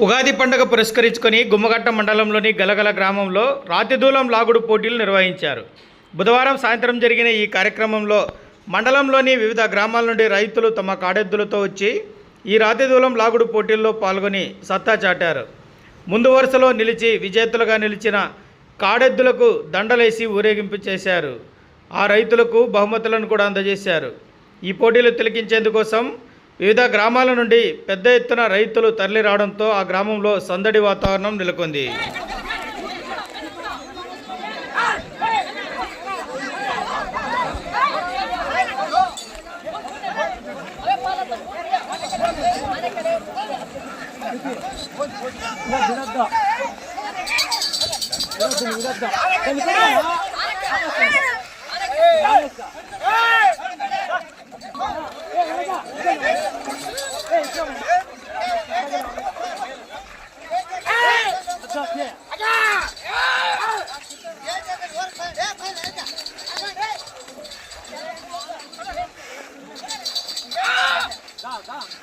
ఉగాది పండుగ పురస్కరించుకొని గుమ్మగట్ట మండలంలోని గలగల గ్రామంలో రాతిదూలం లాగుడు పోటీలు నిర్వహించారు. బుధవారం సాయంత్రం జరిగిన ఈ కార్యక్రమంలో మండలంలోని వివిధ గ్రామాల నుండి రైతులు తమ కాడెద్దులతో వచ్చి ఈ రాతిదూలం లాగుడు పోటీల్లో పాల్గొని సత్తా చాటారు. ముందు వరుసలో నిలిచి విజేతలుగా నిలిచిన కాడెద్దులకు దండలేసి ఊరేగింపు చేశారు. ఆ రైతులకు బహుమతులను కూడా అందజేశారు. ఈ పోటీలు తిలకించేందుకోసం వివిధ గ్రామాల నుండి పెద్ద ఎత్తున రైతులు తరలి రావడంతో ఆ గ్రామంలో సందడి వాతావరణం నెలకొంది 아!